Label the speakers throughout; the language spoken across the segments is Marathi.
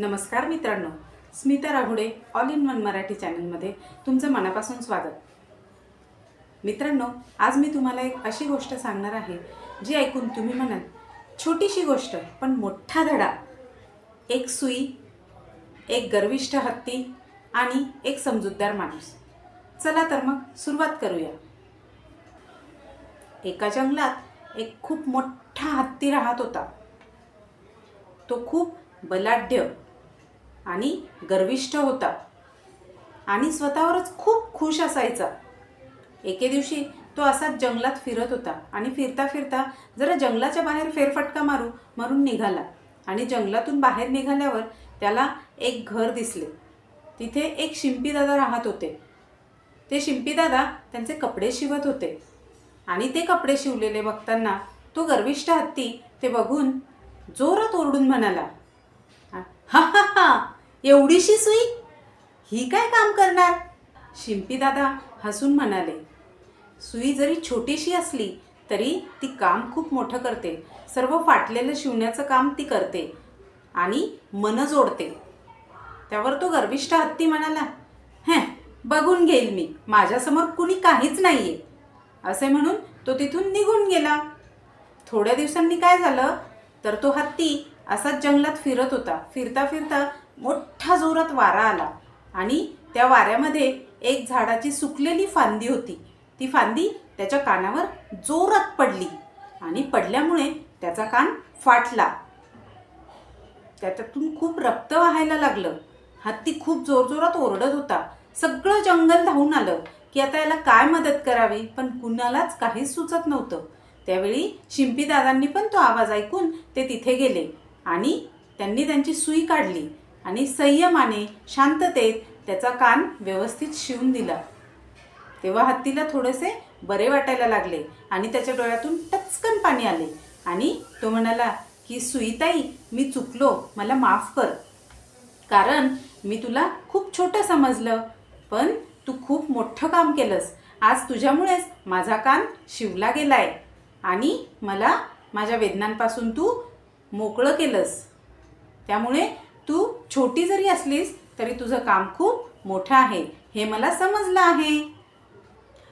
Speaker 1: नमस्कार मित्रांनो Smita Rahude all in one Marathi चॅनलमध्ये तुमचं मनापासून स्वागत. मित्रांनो आज मी तुम्हाला एक अशी गोष्ट सांगणार आहे जी ऐकून तुम्ही म्हणाल छोटीशी गोष्ट पण मोठा धडा. एक सुई एक गर्विष्ठ हत्ती आणि एक समजूतदार माणूस. चला तर मग सुरुवात करूया. एका जंगलात एक खूप मोठा हत्ती राहत होता. तो खूप बलाढ्य आणि गर्विष्ठ होता. आणि स्वतःवरच खूप खुश असायचा. एके दिवशी तो असाच जंगलात फिरत होता आणि फिरता फिरता जरा जंगलाच्या बाहेर फेरफटका मारू मारून निघाला. आणि जंगलातून बाहेर निघाल्यावर त्याला एक घर दिसले. तिथे एक शिंपीदादा राहत होते. ते शिंपीदादा त्यांचे कपडे शिवत होते. आणि ते कपडे शिवलेले बघताना तो गर्विष्ठ हत्ती ते बघून जोरात ओरडून म्हणाला हा हा हा एवढीशी सुई? ही काय काम करणार? शिंपीदादा हसून म्हणाले. सुई जरी छोटीशी असली तरी ती काम खूप मोठं करते. सर्व फाटलेलं शिवण्याचं काम ती करते आणि मन जोडते. त्यावर तो गर्विष्ठ हत्ती म्हणाला हे बघून घेईल मी. माझ्यासमोर कुणी काहीच नाही आहे असे म्हणून तो तिथून निघून गेला. थोड्या दिवसांनी काय झालं? तर तो हत्ती असाच जंगलात फिरत होता. फिरता फिरता मोठा जोरात वारा आला. आणि त्या वाऱ्यामध्ये एक झाडाची सुकलेली फांदी होती. ती फांदी त्याच्या कानावर जोरात पडली. आणि पडल्यामुळे त्याचा कान फाटला. त्याच्यातून खूप रक्त वाहायला लागलं. हत्ती खूप जोरजोरात ओरडत होता. सगळं जंगल धावून आलं की आता याला काय मदत करावी? पण कुणालाच काहीच सुचत नव्हतं. त्यावेळी शिंपीदादांनी पण तो आवाज ऐकून ते तिथे गेले. आणि त्यांनी त्यांची सुई काढली. आणि संयमाने शांततेत त्याचा कान व्यवस्थित शिवून दिला. तेव्हा हत्तीला थोडेसे बरे वाटायला लागले आणि त्याच्या डोळ्यातून टचकन पाणी आले. आणि तो म्हणाला की सुईताई मी चुकलो. मला माफ कर. कारण मी तुला खूप छोटं समजलं. पण तू खूप मोठं काम केलंस. आज तुझ्यामुळेच माझा कान शिवला गेलाय. आणि मला माझ्या वेदनांपासून तू मोकळं केलंस. त्यामुळे तू छोटी जरी असलीस तरी तुझं काम खूप मोठं आहे. हे मला समजलं आहे.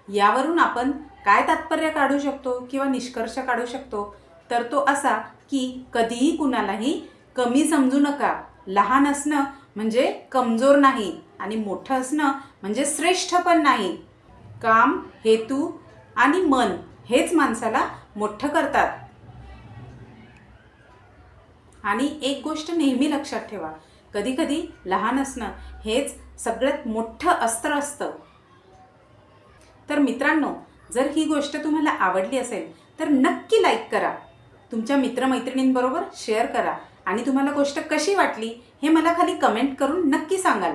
Speaker 1: यावरून आपण काय तात्पर्य काढू शकतो किंवा निष्कर्ष काढू शकतो? तर तो असा की कधीही कुणालाही कमी समजू नका. लहान असणं म्हणजे कमजोर नाही आणि मोठं असणं म्हणजे श्रेष्ठ पण नाही. काम हेतू आणि मन हेच माणसाला मोठं करतात. आणि एक गोष्ट नेहमी लक्षात ठेवा. कधीकधी लहान असणं हेच सगळ्यात मोठं अस्त्र असतं. तर मित्रांनो जर ही गोष्ट तुम्हाला आवडली असेल तर नक्की लाईक करा. तुमच्या मित्रमैत्रिणींबरोबर शेअर करा. आणि तुम्हाला गोष्ट कशी वाटली हे मला खाली कमेंट करून नक्की सांगाल.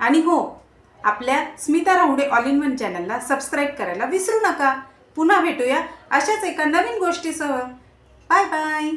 Speaker 1: आणि हो आपल्या Smita Rahude all in one चॅनलला सबस्क्राईब करायला विसरू नका. पुन्हा भेटूया अशाच एका नवीन गोष्टीसह. Bye bye